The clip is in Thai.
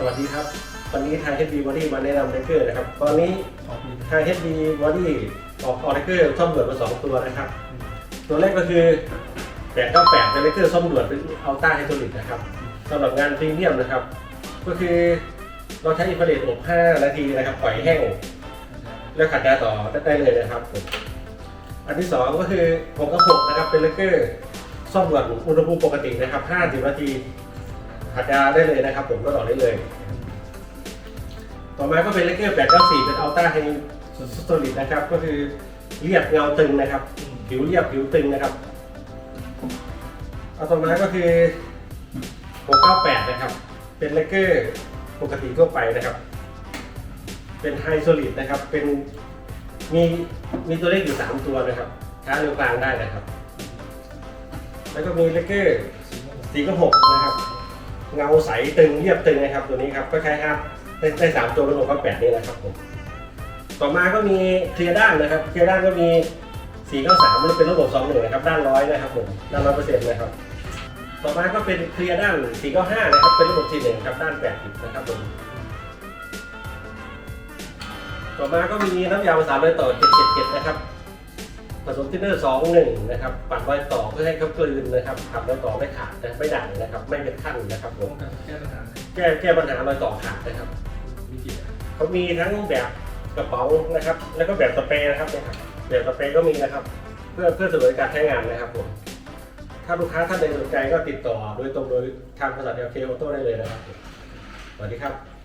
สวัสดีครับ วันนี้ทาง HB Body มาแนะนำเทเกอร์นะครับ ตอนนี้ทาง HB Body ออกออเทเกอร์ซ่อมด่วนมาสองตัวนะครับ ตัวแรกก็คือ 898เป็นเทเกอร์ซ่อมด่วนเป็นอัลต้าไฮโดรลิกนะครับสำหรับงานพรีเมียมนะครับ ก็คือเราใช้อินฟราเรดอบ5นาทีนะครับ ปล่อยแห้ง แล้วขัดยาต่อได้เลยนะครับ อันที่สองก็คือ6กับ6นะครับ เป็นเลเกอร์ซ่อมด่วนอุณหภูมิปกตินะครับ 50 นาที ขัดยาได้เลยนะครับ ผมก็ต่อได้เลย ต่อมาก็เป็นเลเกอร์894เป็นอัลต้าไฮสโตลิดนะครับ ก็คือเรียบเงาตึงนะครับ ผิวเรียบผิวตึงนะครับเอาต่อมาก็คือ 698 นะครับ เป็นเลเกอร์ปกติทั่วไปนะครับ เป็นไฮโซลิดนะครับ เป็นมีมีตัวเลขอยู่ 3 ตัวนะครับช้าเร็วกลางได้นะครับ แล้วก็มีเลเกอร์สี่กับหกนะครับ เงาใสตึงเรียบตึงนะครับตัวนี้ครับก็ใช้ครับได้ได้สามตัวเป็นหกกับแปดนี่นะครับผมต่อมาก็มีเคลียร์ด้านนะครับเคลียร์ด้านก็มีสี่กับสามมันเป็นระบบสองหนึ่งนะครับด้านร้อยนะครับผมด้านร้อยเปอร์เซ็นต์นะครับต่อมาก็เป็นเคลียร์ด้านสี่กับห้านะครับเป็นระบบสี่หนึ่งครับด้านแปดสิบนะครับผมต่อมาก็มีน้ำยาภาษานรอยต่อ777นะครับ ผสมทินเนอร์21นะครับปัดรอยต่อเพื่อให้เขากลืนนะครับขับรอยต่อไม่ขาดนะไม่ดังนะครับ ไม่เป็นขั้นนะครับผป้อมงกันแก้ปัญหาแก้แก้ปัญหารอยต่อขาดนะครับวิธีเขามีทั้งแบบกระเป๋านะครับ แล้วก็แบบสเปรย์นะครับเนี่ยครับแบบสเปรย์ก็มีนะครับ เพื่อเพื่อสะดวกในการใช้งานนะครับผมถ้าลูกค้าท่านใดสนใจก็ติดต่อโดยตรงโดยทางบริษัทเอลเคออโต้ได้เลยนะครับผมสวัสดีครับ